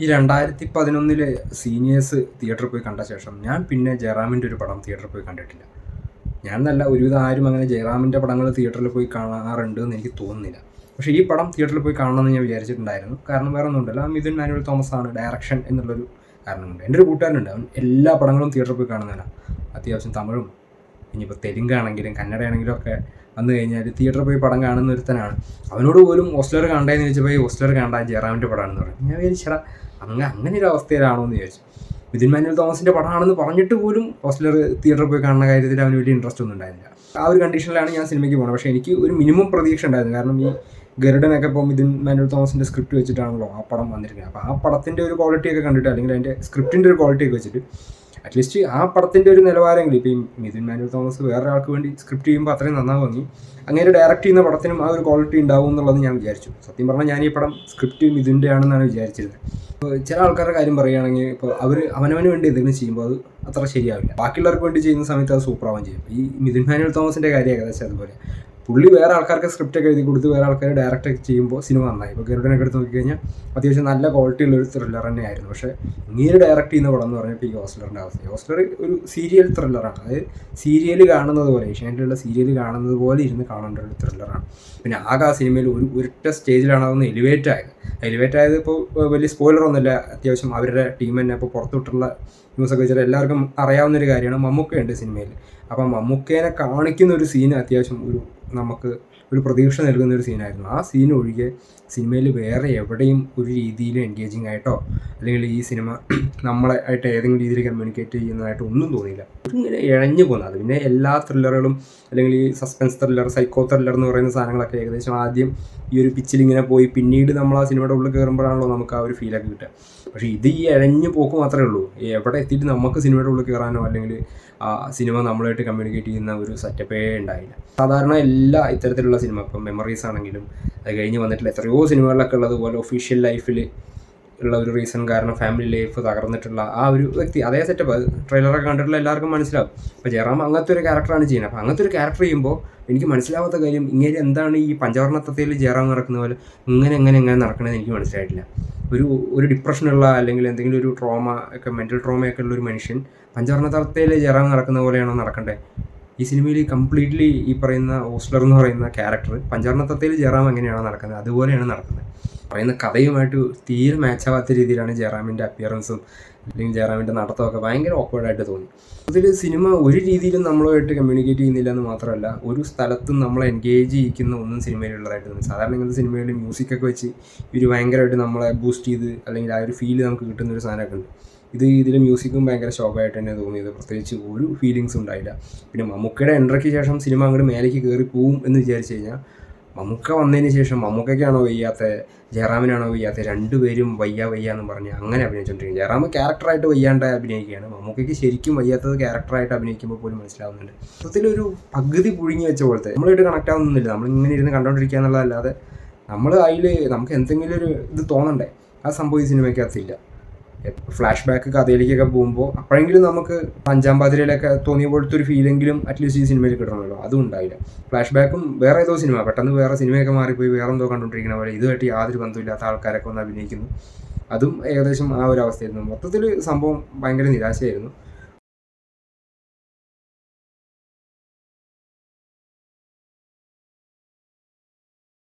ഈ രണ്ടായിരത്തി പതിനൊന്നിൽ സീനിയേഴ്സ് തിയേറ്ററിൽ പോയി കണ്ട ശേഷം ഞാൻ പിന്നെ ജയറാമിന്റെ ഒരു പടം തിയേറ്ററിൽ പോയി കണ്ടിട്ടില്ല. ഞാൻ നല്ല ഒരുവിധം ആരും അങ്ങനെ ജയറാമിന്റെ പടങ്ങൾ തിയേറ്ററിൽ പോയി കാണാറുണ്ട് എന്ന് എനിക്ക് തോന്നുന്നില്ല. പക്ഷേ ഈ പടം തിയേറ്ററിൽ പോയി കാണണമെന്ന് ഞാൻ വിചാരിച്ചിട്ടുണ്ടായിരുന്നു. കാരണം വേറെ ഒന്നും ഉണ്ടല്ല മിഥുൻ മാനുവൽ തോമസ് ആണ് ഡയറക്ഷൻ എന്നുള്ളൊരു കാരണമുണ്ട്. എന്റെ ഒരു കൂട്ടുകാരനുണ്ട്. അവൻ എല്ലാ പടങ്ങളും തിയേറ്ററിൽ പോയി കാണുന്നതാണ് അത്യാവശ്യം തമിഴും ഇനിയിപ്പോൾ തെലുങ്കാണെങ്കിലും കന്നഡയാണെങ്കിലും ഒക്കെ വന്നു കഴിഞ്ഞാൽ തിയേറ്ററിൽ പോയി പടം കാണുന്ന ഒരുത്തനാണ്. അവനോട് പോലും ഹോസ്റ്റലർ കണ്ടതെന്ന് ചോദിച്ചപ്പോൾ ഈ ഹോസ്റ്റലർ കണ്ട ജയറാമിന്റെ പടമാണെന്ന് പറയും ഞാൻ വിചാരിച്ചടാ അങ്ങനെ അങ്ങനെ ഒരു അവസ്ഥയിലാണോ എന്ന് ചോദിച്ചു. വിതിൻ മാനുവൽ തോമസിന്റെ പടമാണെന്ന് പറഞ്ഞിട്ട് പോലും ഹോസ്റ്റലർ തിയേറ്ററിൽ പോയി കാണുന്ന കാര്യത്തിൽ അവന് വലിയ ഇൻട്രസ്റ്റ് ഒന്നും ഉണ്ടായിരുന്നില്ല. ആ ഒരു കണ്ടീഷനിലാണ് ഞാൻ സിനിമയ്ക്ക് പോകുന്നത് പക്ഷേ എനിക്ക് ഒരു മിനിമം പ്രതീക്ഷ ഉണ്ടായിരുന്നു. കാരണം ഈ ഗരുഡനൊക്കെ ഇപ്പോൾ മിഥുൻ മാനുവൽ തോമസിന്റെ സ്ക്രിപ്റ്റ് വെച്ചിട്ടാണല്ലോ ആ പടം വന്നിരിക്കുന്നത്. അപ്പോൾ ആ പടത്തിന്റെ ഒരു ക്വാളിറ്റിയൊക്കെ കണ്ടിട്ട് അല്ലെങ്കിൽ അതിന്റെ സ്ക്രിപ്റ്റിന്റെ ഒരു ക്വാളിറ്റിയൊക്കെ വെച്ചിട്ട് അറ്റ്ലീസ്റ്റ് ആ പടത്തിന്റെ ഒരു നിലവാരമെങ്കിലും ഇപ്പം മിഥുൻ മാനുവൽ തോമസ് വേറെ ആൾക്ക് വേണ്ടി സ്ക്രിപ്റ്റ് ചെയ്യുമ്പോൾ അത്രയും നന്നാവുമെങ്കിൽ അങ്ങനെ ഡയറക്റ്റ് ചെയ്യുന്ന പടത്തിനും ആ ഒരു ക്വാളിറ്റി ഉണ്ടാവും എന്നുള്ളത് ഞാൻ വിചാരിച്ചു. സത്യം പറഞ്ഞാൽ ഞാൻ ഈ പടം സ്ക്രിപ്റ്റ് മിഥുന്റെ ആണെന്നാണ് വിചാരിച്ചിരുന്നത് ചില ആൾക്കാരുടെ കാര്യം പറയുകയാണെങ്കിൽ ഇപ്പോൾ അവർ അവനവന് വേണ്ടി എന്തെങ്കിലും ചെയ്യുമ്പോൾ അത് അത്ര ശരിയാവില്ല. ബാക്കിയുള്ളവർക്ക് വേണ്ടി ചെയ്യുന്ന സമയത്ത് അത് സൂപ്പറാവാൻ ചെയ്യും. ഈ മിഥുൻ മാനുവൽ തോമസിന്റെ കാര്യം ഏകദേശം അതുപോലെ. പുള്ളി വേറെ ആൾക്കാർക്ക് സ്ക്രിപ്റ്റ് ഒക്കെ എഴുതി കൊടുത്ത് വേറെ ആൾക്കാർ ഡയറക്റ്റ് ഒക്കെ ചെയ്യുമ്പോൾ സിനിമ നന്നായി. ഇപ്പോൾ ഗരുഡനൊക്കെ എടുത്ത് നോക്കിക്കഴിഞ്ഞാൽ അത്യാവശ്യം നല്ല ക്വാളിറ്റി ഉള്ള ഒരു ത്രില്ലർ തന്നെയായിരുന്നു പക്ഷേ ഇങ്ങനെ ഡയറക്റ്റ് ചെയ്യുന്ന പടം എന്ന് പറഞ്ഞപ്പോൾ ഈ ഹോസ്റ്റലറിന്റെ അവസ്ഥ. ഹോസ്റ്റലർ ഒരു സീരിയൽ ത്രില്ലറാണ് അതായത് സീരിയൽ കാണുന്നത് പോലെ ഏഷ്യാനെറ്റിലുള്ള സീരിയൽ കാണുന്നത് പോലെ ഇരുന്ന് കാണേണ്ട ഒരു ത്രില്ലറാണ് പിന്നെ ആകെ ആ സിനിമയിൽ ഒരു ഒരൊറ്റ സ്റ്റേജിലാണ് അതൊന്ന് എലിവേറ്റ് ആയത്. എലിവേറ്റ് ആയത് ഇപ്പോൾ വലിയ സ്പോയിലർ ഒന്നുമില്ല. അത്യാവശ്യം അവരുടെ ടീം തന്നെ ഇപ്പോൾ പുറത്തുവിട്ടുള്ള ന്യൂസൊക്കെ വെച്ചാൽ എല്ലാവർക്കും അറിയാവുന്ന ഒരു കാര്യമാണ്. മമ്മൂക്കയുണ്ട് സിനിമയിൽ അപ്പം മമ്മൂക്കേനെ കാണിക്കുന്ന ഒരു സീൻ അത്യാവശ്യം ഒരു നമുക്ക് ഒരു പ്രതീക്ഷ നൽകുന്ന ഒരു സീനായിരുന്നു ആ സീൻ ഒഴികെ സിനിമയിൽ വേറെ എവിടെയും ഒരു രീതിയിൽ എൻഗേജിങ് ആയിട്ടോ അല്ലെങ്കിൽ ഈ സിനിമ നമ്മളെ ആയിട്ട് ഏതെങ്കിലും രീതിയിൽ കമ്മ്യൂണിക്കേറ്റ് ചെയ്യുന്നതായിട്ട് ഒന്നും തോന്നിയില്ല. ഇങ്ങനെ ഇഴഞ്ഞു പോകുന്നത് അത് പിന്നെ എല്ലാ ത്രില്ലറുകളും അല്ലെങ്കിൽ ഈ സസ്പെൻസ് ത്രില്ലർ സൈക്കോ ത്രില്ലർ എന്ന് പറയുന്ന സാധനങ്ങളൊക്കെ ഏകദേശം ആദ്യം ഈ ഒരു പിച്ചിൽ ഇങ്ങനെ പോയി. പിന്നീട് നമ്മൾ ആ സിനിമയുടെ ഉള്ളിൽ കയറുമ്പോഴാണല്ലോ നമുക്ക് ആ ഒരു ഫീലൊക്കെ കിട്ടുക. പക്ഷേ ഇത് ഈ ഇഴഞ്ഞു പോക്ക് മാത്രമേ ഉള്ളൂ. എവിടെ എത്തിയിട്ട് നമുക്ക് സിനിമയുടെ ഉള്ളിൽ കയറാനോ അല്ലെങ്കിൽ ആ സിനിമ നമ്മളായിട്ട് കമ്മ്യൂണിക്കേറ്റ് ചെയ്യുന്ന ഒരു സെറ്റപ്പേ ഉണ്ടായില്ല. സാധാരണ എല്ലാ ഇത്തരത്തിലുള്ള സിനിമ ഇപ്പം മെമ്മറീസ് ആണെങ്കിലും അത് കഴിഞ്ഞ് വന്നിട്ടുള്ള എത്രയോ സിനിമകളിലൊക്കെ ഉള്ളതുപോലെ ഒഫീഷ്യൽ ലൈഫിൽ ഉള്ള ഒരു റീസൺ കാരണം ഫാമിലി ലൈഫ് തകർന്നിട്ടുള്ള ആ ഒരു വ്യക്തി അതേ സെറ്റപ്പ് ട്രെയിലറൊക്കെ കണ്ടിട്ടുള്ള എല്ലാവർക്കും മനസ്സിലാവും. അപ്പോൾ ജയറാം അങ്ങനത്തെ ഒരു ക്യാരക്ടറാണ് ചെയ്യുന്നത്. അപ്പോൾ അങ്ങനത്തെ ഒരു ക്യാരക്ടർ ചെയ്യുമ്പോൾ എനിക്ക് മനസ്സിലാവാത്ത കാര്യം ഇങ്ങനെ എന്താണ് ഈ പഞ്ചവർണ തത്തയിൽ ജയറാം നടക്കുന്ന പോലെ ഇങ്ങനെ എങ്ങനെ എങ്ങനെ നടക്കണമെന്ന് എനിക്ക് മനസ്സിലായിട്ടില്ല. ഒരു ഒരു ഡിപ്രഷനുള്ള അല്ലെങ്കിൽ എന്തെങ്കിലും ഒരു ട്രോമ ഒക്കെ മെന്റൽ ട്രോമയൊക്കെ ഉള്ള ഒരു മനുഷ്യൻ പഞ്ചവർണ തത്തയിൽ ജയറാം നടക്കുന്ന പോലെയാണോ നടക്കണ്ടേ? ഈ സിനിമയിൽ കംപ്ലീറ്റ്ലി ഈ പറയുന്ന ഓസ്ലർ എന്ന് പറയുന്ന ക്യാരക്ടർ പഞ്ചവർണ തത്തയിൽ ജയറാം എങ്ങനെയാണോ നടക്കുന്നത്? അതുപോലെയാണ് നടക്കുന്നത്. പറയുന്ന കഥയുമായിട്ട് തീരെ മാച്ചാവാത്ത രീതിയിലാണ് ജയറാമിന്റെ അപ്പിയറൻസും അല്ലെങ്കിൽ ജയറാമിന്റെ നടത്തമൊക്കെ ഭയങ്കര ഓക്വേർഡായിട്ട് തോന്നി. അതിൽ സിനിമ ഒരു രീതിയിലും നമ്മളുമായിട്ട് കമ്മ്യൂണിക്കേറ്റ് ചെയ്യുന്നില്ല എന്ന് മാത്രമല്ല ഒരു സ്ഥലത്തും നമ്മളെ എൻഗേജ് ചെയ്യിക്കുന്ന ഒന്നും സിനിമയിലുള്ളതായിട്ട് തോന്നി. സാധാരണ ഇങ്ങനത്തെ സിനിമയിൽ മ്യൂസിക്കൊക്കെ വെച്ച് ഇവർ ഭയങ്കരമായിട്ട് നമ്മളെ ബൂസ്റ്റ് ചെയ്ത് അല്ലെങ്കിൽ ആ ഒരു ഫീൽ നമുക്ക് കിട്ടുന്ന ഒരു സാധനമൊക്കെ ഉണ്ട്. ഇത് ഇതിൽ മ്യൂസിക്കും ഭയങ്കര ഷോക്കായിട്ട് തന്നെ തോന്നിയത്. പ്രത്യേകിച്ച് ഒരു ഫീലിങ്സും ഉണ്ടായില്ല. പിന്നെ മമ്മൂക്കയുടെ എൻട്രിക്ക് ശേഷം സിനിമ അങ്ങോട്ട് മേലേക്ക് കയറി പോവും എന്ന് വിചാരിച്ചു കഴിഞ്ഞാൽ മമ്മൂക്ക വന്നതിന് ശേഷം മമ്മൂക്കയ്ക്കാണോ വയ്യാത്ത ജയറാമിനാണോ വയ്യാത്ത രണ്ടുപേരും വയ്യ വയ്യ എന്ന് പറഞ്ഞ് അങ്ങനെ അഭിനയിച്ചുകൊണ്ടിരിക്കും ജയറാം ക്യാരക്ടറായിട്ട് വയ്യാണ്ട് അഭിനയിക്കുകയാണ്. മമ്മൂക്കയ്ക്ക് ശരിക്കും വയ്യാത്തത് ക്യാരക്ടറായിട്ട് അഭിനയിക്കുമ്പോൾ പോലും മനസ്സിലാവുന്നുണ്ട്. മൊത്തത്തിലൊരു പകുതി പുഴുങ്ങി വെച്ച പോലത്തെ നമ്മളായിട്ട് കണക്ട് ആവുന്നില്ല. നമ്മൾ ഇങ്ങനെ ഇരുന്ന് കണ്ടോണ്ടിരിക്കുക എന്നുള്ളതല്ലാതെ നമ്മൾ അതിൽ നമുക്ക് എന്തെങ്കിലും ഒരു ഇത് തോന്നണ്ടേ? ആ സംഭവം ഈ സിനിമയ്ക്കകത്തില്ല ഫ്ലാഷ് ബാക്ക് കഥയിലേക്കൊക്കെ പോകുമ്പോൾ അപ്പോഴെങ്കിലും നമുക്ക് അഞ്ചാം പാതിരയിലൊക്കെ തോന്നിയ പോലത്തെ ഒരു ഫീലെങ്കിലും അറ്റ്ലീസ്റ്റ് ഈ സിനിമയിൽ കിട്ടണമല്ലോ. അതും ഉണ്ടായില്ല. ഫ്ലാഷ് ബാക്കും വേറെ ഏതോ സിനിമ പെട്ടെന്ന് വേറെ സിനിമയൊക്കെ മാറിപ്പോയി വേറെ എന്തോ കണ്ടുകൊണ്ടിരിക്കുന്ന പോലെ. ഇതുമായിട്ട് യാതൊരു ബന്ധമില്ലാത്ത ആൾക്കാരൊക്കെ ഒന്ന് അഭിനയിക്കുന്നു. അതും ഏകദേശം ആ ഒരു അവസ്ഥയായിരുന്നു. മൊത്തത്തിൽ സംഭവം ഭയങ്കര നിരാശയായിരുന്നു.